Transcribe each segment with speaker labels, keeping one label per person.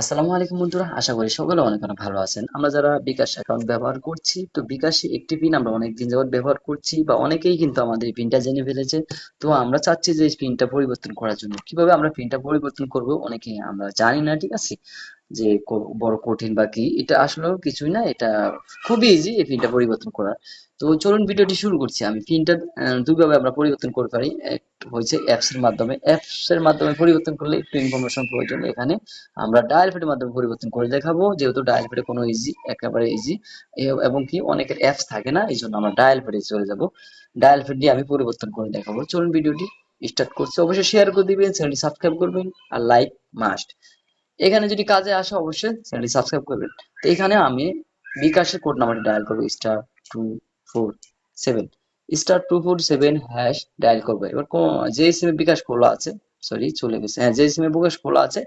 Speaker 1: আসসালামু আলাইকুম বন্ধুরা, আশা করি সকলে অনেক অনেক ভালো আছেন। আমরা যারা বিকাশ অ্যাকাউন্ট ব্যবহার করছি, তো বিকাশে একটি পিন আমরা অনেক দিন যাবত ব্যবহার করছি বা অনেকেই কিন্তু আমাদের এই পিনটা জেনে ফেলেছে। তো আমরা চাচ্ছি যে এই পিনটা পরিবর্তন করার জন্য। কীভাবে আমরা পিনটা পরিবর্তন করব অনেকেই আমরা জানি না, ঠিক আছে? যে বড় কঠিন বা কি, এটা আসলেও কিছুই না, এটা খুবই ইজি এই পিনটা পরিবর্তন করা। তো চলুন ভিডিওটি শুরু করছি আমি। পিনটা দুইভাবে আমরা পরিবর্তন করতে পারি হয়েছে অ্যাপস এর মাধ্যমে। অ্যাপস এর মাধ্যমে পরিবর্তন করলে একটু ইনফরমেশন প্রয়োজন। এখানে আমরা ডায়াল প্যাডের মাধ্যমে পরিবর্তন করে দেখাবো। যেহেতু ডায়াল প্যাডে কোনো ইজি একেবারে ইজি এবং কি অনেকের অ্যাপস থাকে না এই জন্য আমরা ডায়াল প্যাডে চলে যাব। ডায়াল প্যাড দিয়ে আমি পরিবর্তন করে দেখাবো। চলুন ভিডিওটি স্টার্ট করছি। অবশ্যই শেয়ার করে দিবেন চ্যানেলটি সাবস্ক্রাইব করবেন, আর লাইক মাস্ট এখানে যদি কাজে আসে অবশ্যই চ্যানেলটি সাবস্ক্রাইব করবেন তো এখানে আমি বিকাশের কোড নাম্বারটি ডায়াল করব star two four seven star two four seven hash dial করব। এবার যে সিমে বিকাশ খোলা আছে সরি চলে গেছে। হ্যাঁ যে সিমে বিকাশ খোলা আছে,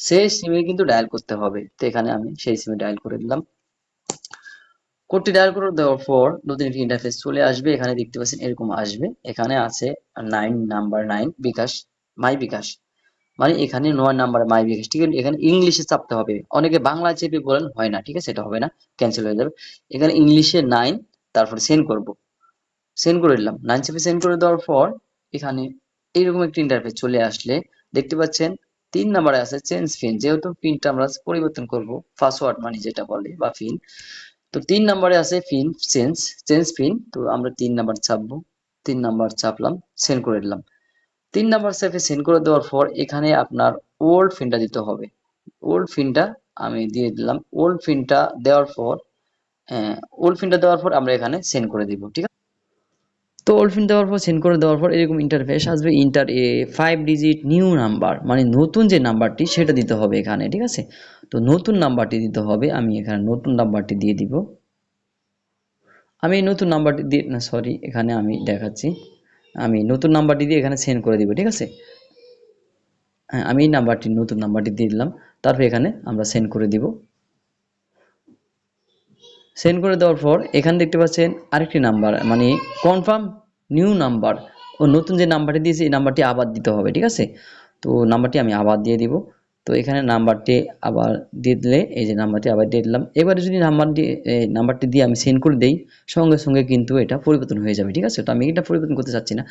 Speaker 1: সেই সিমে কিন্তু ডায়াল করতে হবে। তো এখানে আমি সেই সিমে ডায়াল করে দিলাম। কোডটি ডায়াল করে দেওয়ার পর নতুন একটি ইন্টারফেস চলে আসবে। এখানে দেখতে পাচ্ছেন এরকম আসবে। এখানে আছে nine number nine bKash my bKash. মানে এখানে নয় নাম্বার মাই বিকাশ ঠিক আছে? এখানে ইংলিশে চাপতে হবে। অনেকে বাংলা চেপে বলেন, হয় না, ঠিক আছে? এটা হবে না ক্যান্সেল হয়ে যাবে। এখানে ইংলিশে নাইন তারপরে সেন্ড করব। সেন্ড করে দিলাম নাইন চেপে সেন্ড করে দেওয়ার পর, এখানে এইরকম একটি ইন্টারফেস চলে আসলে, দেখতে পাচ্ছেন, তিন নাম্বারে আছে চেঞ্জ পিন যেহেতু পিনটা আমরা পরিবর্তন করব পাসওয়ার্ড মানে যেটা বলে, বা পিন তো তিন নাম্বারে আছে পিন চেঞ্জ চেঞ্জ পিন তো আমরা তিন নাম্বার চাপবো, তিন নাম্বার চাপলাম সেন্ড করে দিলাম। তিন নাম্বার সেফে সেন্ড করে দেওয়ার পর এখানে আপনার ওল্ড পিনটা দিতে হবে। ওল্ড পিনটা আমি দিয়ে দিলাম। ওল্ড পিনটা দেওয়ার পর হ্যাঁ ওল্ড পিনটা দেওয়ার পর আমরা এখানে সেন্ড করে দিব, ঠিক আছে? তো ওল্ড পিন দেওয়ার পর সেন্ড করে দেওয়ার পর এরকম ইন্টারফেস আসবে enter a five digit new number মানে নতুন যে নাম্বারটি সেটা দিতে হবে এখানে, ঠিক আছে? তো নতুন নাম্বারটি দিতে হবে, আমি এখানে নতুন নাম্বারটি দিয়ে দিব। আমি নতুন নাম্বারটি দিয়ে, না সরি এখানে আমি দেখাচ্ছি। আমি নতুন নাম্বারটি দিয়ে এখানে সেন্ড করে দিব, ঠিক আছে? হ্যাঁ আমি এই নাম্বারটি, নতুন নাম্বারটি দিয়ে দিলাম, তারপর এখানে আমরা সেন্ড করে দিব। সেন্ড করে দেওয়ার পর এখানে দেখতে পাচ্ছেন আরেকটি নাম্বার মানে কনফার্ম নিউ নাম্বার ও নতুন যে নাম্বারটি দিয়েছি, এই নাম্বারটি আবার দিতে হবে, ঠিক আছে? তো নাম্বারটি আমি আবার দিয়ে দিব। তো এখানে নাম্বারটি আবার দিয়ে দিলে, এই যে নাম্বারটি আবার দিয়ে দিলাম। এবারে যদি নাম্বারটি এই নাম্বারটি দিয়ে আমি সেন্ড করে দিই, সঙ্গে সঙ্গে কিন্তু এটা পরিবর্তন হয়ে যাবে, ঠিক আছে? তো আমি এটা পরিবর্তন করতে চাচ্ছি না।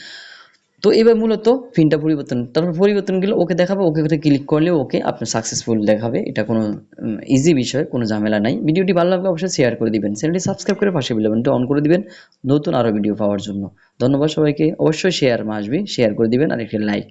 Speaker 1: তো এবার মূলত পিনটা পরিবর্তন, তারপর পরিবর্তন গেলে ওকে দেখাবে, ওকে করে ক্লিক করলে ওকে আপনার সাকসেসফুল দেখাবে। এটা কোনো ইজি বিষয়, কোনো ঝামেলা নাই। ভিডিওটি ভালো লাগলে অবশ্যই শেয়ার করে দিবেন। চ্যানেলটি সাবস্ক্রাইব করে পাশে বেলবনটা অন করে দিবেন, নতুন আরও ভিডিও পাওয়ার জন্য। ধন্যবাদ সবাইকে। অবশ্যই শেয়ার আসবে শেয়ার করে দিবেন, আর একটি লাইক